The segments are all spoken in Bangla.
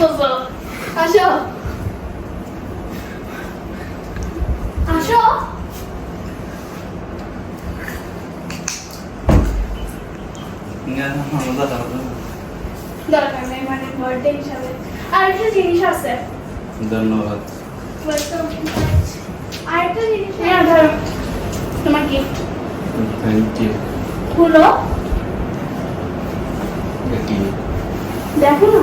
করতেছো আসো আসো দরকার নেই মানে বার্থডে হিসাবে. আর একটা জিনিস আছে। ধন্যবাদ আর একটা জিনিস হ্যাঁ ধরো। তোমার গিফট থ্যাংক ইউ হলো দেখো না।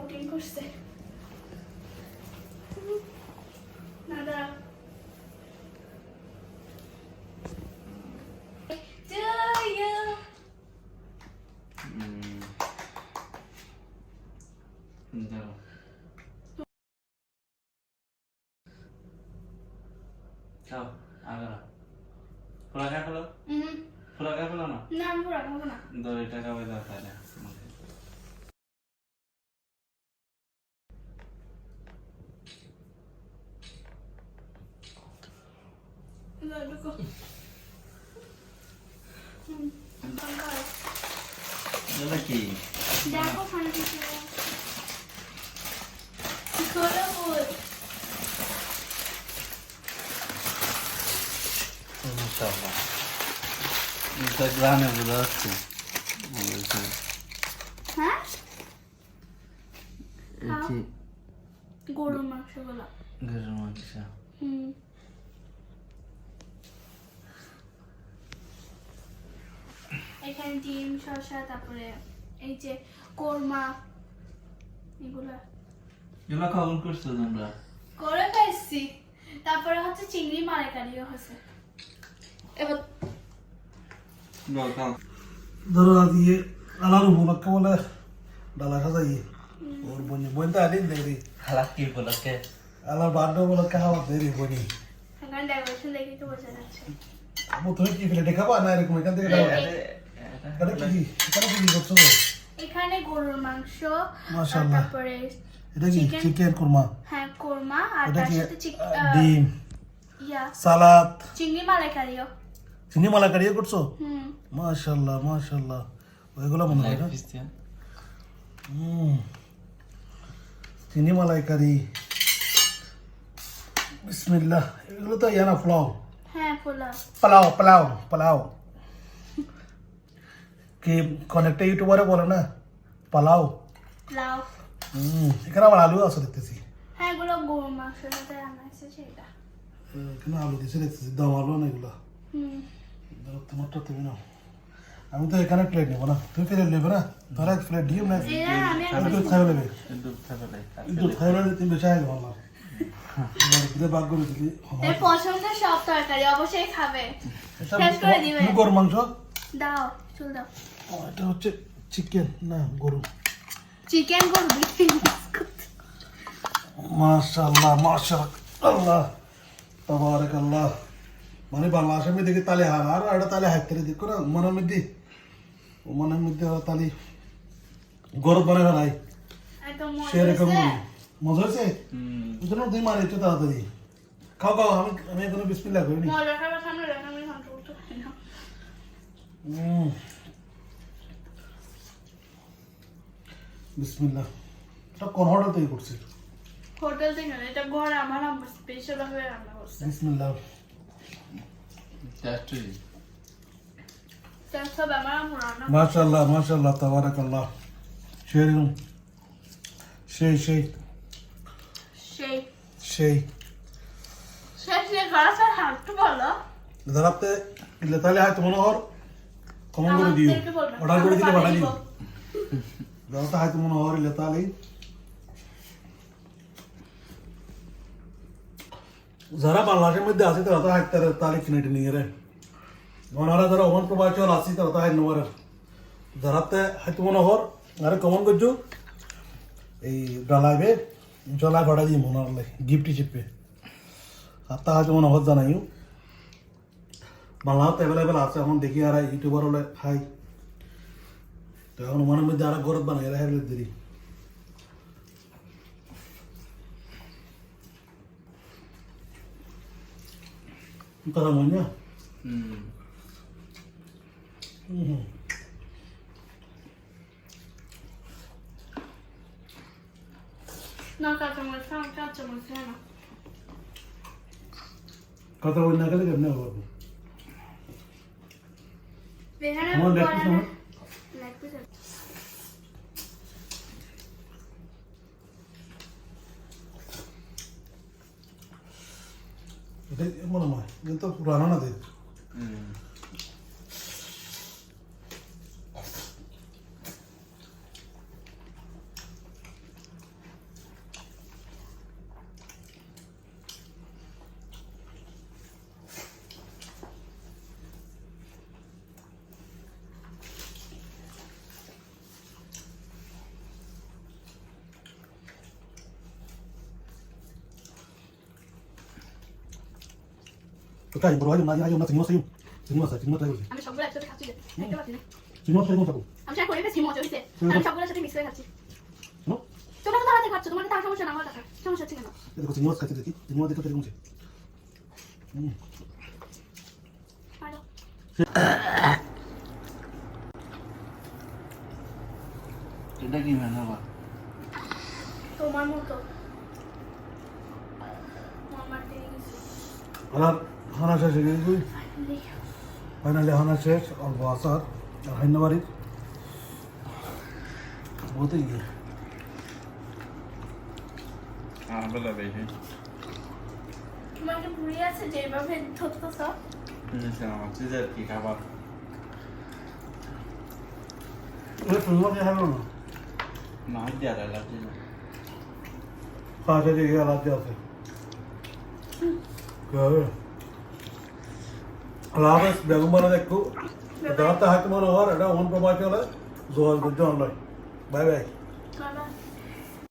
পুটিং করছে you. খাও, আগে না। খোলা খা খোলো। খোলা খা খোলো না না আমি খাব না দশ টাকা ওই হুম। খোলো ফুল মাশাআল্লাহ এটা গ্রামে হ্যাঁ এটি গরুর মাংসগুলো গরুর মাংস হুম এখানে ডিম শসা তারপরে এই যে কোরমা এগুলো। এগুলো কখন করছ তোমরা? করে ফেলছি তারপরে হচ্ছে চিংড়ি মালাইকারিও হয়েছে। এবার ধরো আলার উপলক্ষে বলে ডালা ওর বনি দেরি। হালাক কি উপলক্ষে? আলার বার্থডে উপলক্ষে খাওয়া দেরি বনি। এখানে ডেকোরেশন দেখে তো বোঝা যাচ্ছে। আপু তুমি কি খাবা না এরকম এখান থেকে এটা কি এখানে কি করছ? এখানে গরুর মাংস মাশাআল্লাহ। তারপরে এটা কি? চিকেন কুরমা হ্যাঁ কোরমা আর তার সাথে ডিম। ইয়া। সালাদ। চিংড়ি মালাইকারিও। চিনি মালা কারিয়ে করছ? হুম। মাশাআল্লাহ মাশাআল্লাহ। ওইগুলো মনে হয় না? হুম। চিনি মালাই কারি বিসমিল্লাহ। এগুলো তো ইয়ানা পোলাও? হ্যাঁ পোলাও। পোলাও পোলাও পোলাও। কি কনেক্টে ইউটিউবারে বলে না পোলাও লাউ হুম এখানে আবার আলু আছে দেখতেছি হ্যাঁ এগুলো গরুর মাংসের সাথে রান্না হয়েছে সেটা এখানে আলু দিছে দেখতেছি দম আলু না এগুলো হুম তোমারটা তুমি নাও আমি তো এখানে প্লেট নেব না তুমি প্লেট নেবে না ধরো এক প্লেট ডিম না দুধ খাই নেবে দুধ খাই নেবে তুমি বেশি আগে ভালো পছন্দের সব তরকারি অবশ্যই খাবে শেষ করে দিবে। তুমি মাংস দাও চুল দাও। ও, এটা হচ্ছে চিকেন না গরু। চিকেন করবি মাশাআল্লাহ মাশাআল্লাহ তাবারাক আল্লাহ মানে দেখি তালে হার আর এটা তালে হাইতে দেখো না মনের মধ্যে। ও মনের মধ্যে তালি গরম বানায় ফেলাই সেরকম মজা। হয়েছে? দুই মারে একটু তাড়াতাড়ি। খাও খাও আমি আমি এখনও বিসমিল্লাহ করিনি মজা খাবার সামনে রেখে আমি কন্ট্রোল করতে পারি না উম। বিসমিল্লাহ। এটা কোন হোটেল তৈরি করছে হোটেল থেকে না, এটা ঘরে আমার আম্মা স্পেশাল ভাবে রান্না করছে। বিসমিল্লাহ। টেস্টি তার সব আমার আম্মু রান্না মাশাআল্লাহ মাশাআল্লাহ তাবারাক আল্লাহ সেই সেই। সেই। সেই। হাঁটতে বলো দাঁড়াতে তাহলে হয়তো মনে হর কমন করে দিও আমাদেরকে বলবে। অর্ডার করে দিলে আমরা পাঠাই পাঠিয়ে দিও দিব। দাঁড়াতে হয়তো মনে হর ইলে তাহলেই যারা বাংলাদেশের মধ্যে আছে তারা তো হাইতে তালে কিনে নিয়ে রে ওনারা যারা ওমান প্রবাচল আছে তারা তো হাই নেওয়ার যারাতে হয়তো মনে হর আরে কমন করছ এই ডালাইবে জলাই ভাড়া দিয়ে মনে হলে গিফট হিসেবে আর তা হয়তো মনে হর জানাইও বাংলাতে অ্যাভেলেবেল আছে এখন দেখি আর ইউটিউবার হলে খাই। তো এখন মনের মধ্যে আর গরত বানাই এরা হ্যাবলে দেরি। কথা মনে না? হুম। হুম না কাঁচামরিচ খাও কাঁচামরিচ খাও না। কথা বলি না গেলে কেমনে হবে? Leg piece আছে। এটাই মনে হয় কিন্তু রানা না দেখ হয় না আজ আমরা সিনেমা সাইম সিনেমা সাই সিনেমা ট্রাই করছি আমি সবগুলো একসাথে খাচ্ছি যে দেখতে পাচ্ছি না সিনেমা ট্রাই করতে আমি সেটা করে ফেলছি মজা হুম। আমি সবগুলোর সাথে মিক্স করে খাচ্ছি শোনো তোমরা তো তাড়াতাড়ি খাচ্ছ সমস্যা না আমার দেখা সমস্যা হচ্ছে কেন দেখো খাচ্ছি দেখি হুম এটা কি তোমার মতো আমার আর হানা শেষ হয়ে গেছে ফাইনালি হানা শেষ অল্প আসার আর হাইনাবাড়ির বলতে গিয়ে আছে যেভাবে ধরতেছ হচ্ছে যে কি খাবার দিয়ে হারলো না মাছ দিয়া লাগছে খাওয়া শেষে আছে কি হবে আল্লাহ হাফেজ বেগম বানা দেখো দাঁড়াতে হাতে মনে হওয়ার এটা অন প্রবাহ চলে জোয়াল